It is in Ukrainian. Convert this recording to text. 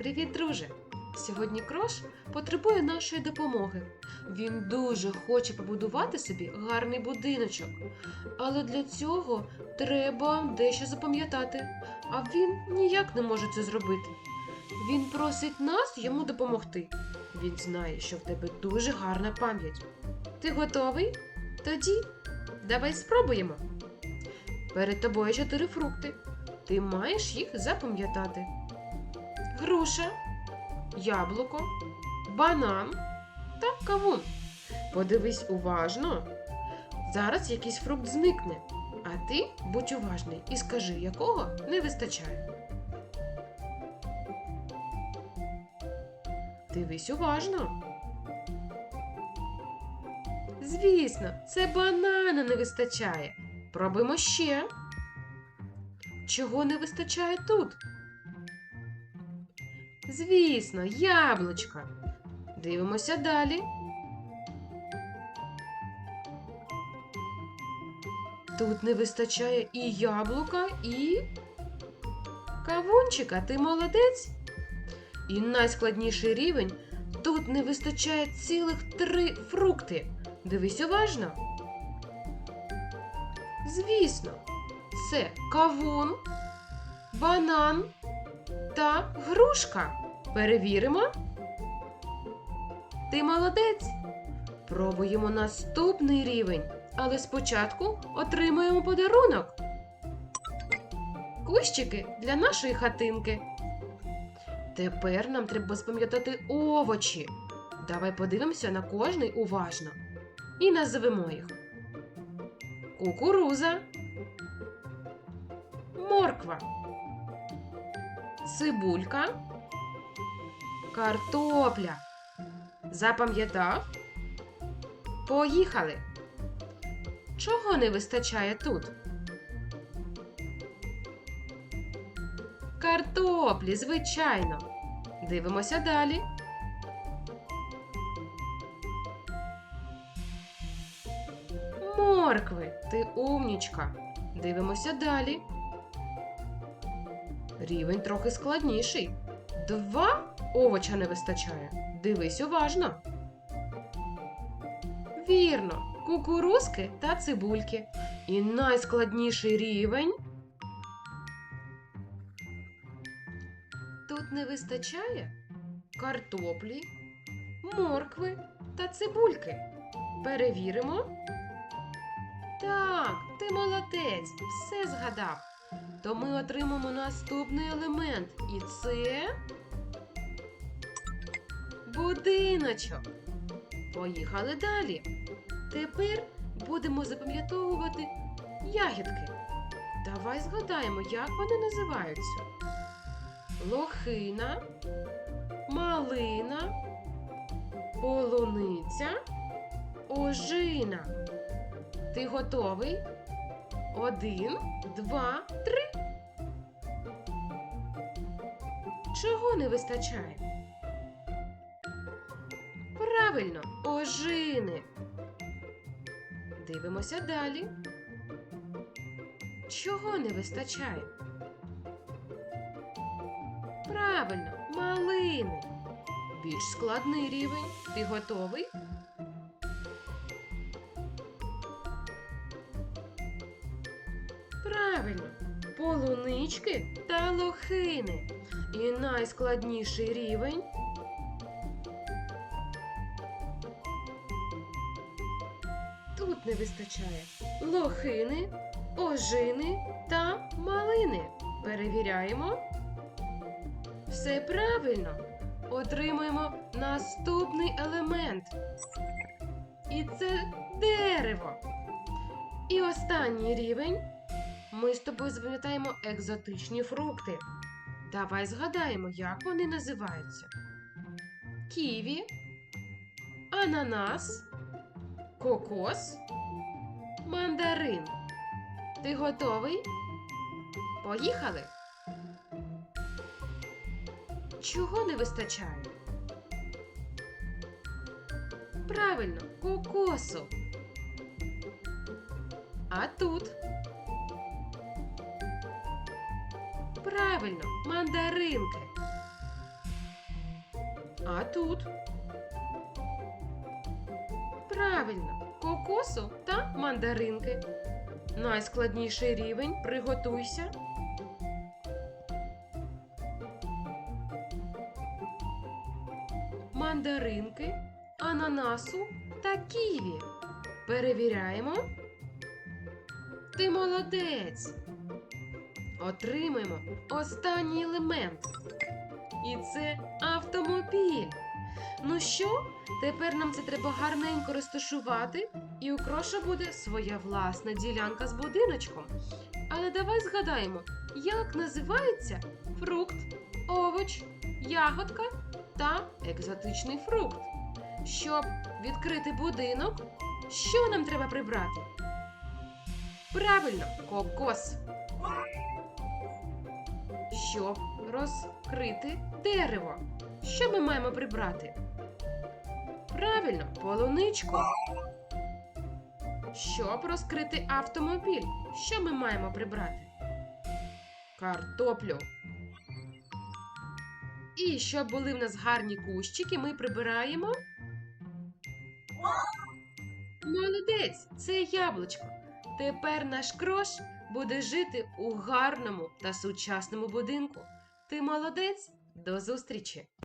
Привіт, друже! Сьогодні Крош потребує нашої допомоги. Він дуже хоче побудувати собі гарний будиночок. Але для цього треба дещо запам'ятати, а він ніяк не може це зробити. Він просить нас йому допомогти. Він знає, що в тебе дуже гарна пам'ять. Ти готовий? Тоді давай спробуємо. Перед тобою чотири фрукти. Ти маєш їх запам'ятати. Груша, яблуко, банан та кавун. Подивись уважно. Зараз якийсь фрукт зникне, а ти будь уважний і скажи, якого не вистачає. Дивись уважно. Звісно, це банана не вистачає. Пробуємо ще. Чого не вистачає тут? Звісно, яблучка. Дивимося далі. Тут не вистачає і яблука, і кавунчика. Ти молодець. І найскладніший рівень тут не вистачає цілих три фрукти. Дивись уважно. Звісно, це кавун, банан та грушка. Перевіримо. Ти молодець. Пробуємо наступний рівень, але спочатку отримаємо подарунок. Кущики для нашої хатинки. Тепер нам треба запам'ятати овочі. Давай подивимося на кожний уважно. І називемо їх. Кукуруза. Морква. Цибулька. Картопля. Запам'ятав? Поїхали. Чого не вистачає тут? Картоплі, звичайно. Дивимося далі. Моркви, ти умнічка. Дивимося далі. Рівень трохи складніший. Два овоча не вистачає. Дивись уважно. Вірно, кукурузки та цибульки. І найскладніший рівень. Тут не вистачає картоплі, моркви та цибульки. Перевіримо. Так, ти молодець, все згадав. То ми отримаємо наступний елемент. І це будиночок. Поїхали далі. Тепер будемо запам'ятовувати ягідки. Давай згадаємо, як вони називаються. Лохина, малина, полуниця, ожина. Ти готовий? Один, два, три. Чого не вистачає? Правильно, ожини. Дивимося далі. Чого не вистачає? Правильно, малини. Більш складний рівень. Ти готовий? Правильно, полунички та лохини. І найскладніший рівень. Тут не вистачає лохини, ожини та малини. Перевіряємо. Все правильно. Отримуємо наступний елемент. І це дерево. І останній рівень. Ми з тобою запам'ятаємо екзотичні фрукти. Давай згадаємо, як вони називаються: ківі, ананас, кокос, мандарин. Ти готовий? Поїхали? Чого не вистачає? Правильно, кокосу. А тут? Правильно, мандаринки. А тут? Правильно, кокосу та мандаринки. Найскладніший рівень приготуйся. Мандаринки, ананасу та ківі. Перевіряємо. Ти молодець. Отримаємо останній елемент. І це автомобіль. Ну що, тепер нам це треба гарненько розташувати, і у кроша буде своя власна ділянка з будиночком. Але давай згадаємо, як називається фрукт, овоч, ягодка та екзотичний фрукт. Щоб відкрити будинок, що нам треба прибрати? Правильно, кокос. Щоб розкрити дерево, що ми маємо прибрати? Правильно, полуничку. Щоб розкрити автомобіль, що ми маємо прибрати? Картоплю. І щоб були в нас гарні кущики, ми прибираємо. Молодець, це яблучко. Тепер наш крош буде жити у гарному та сучасному будинку. Ти молодець? До зустрічі!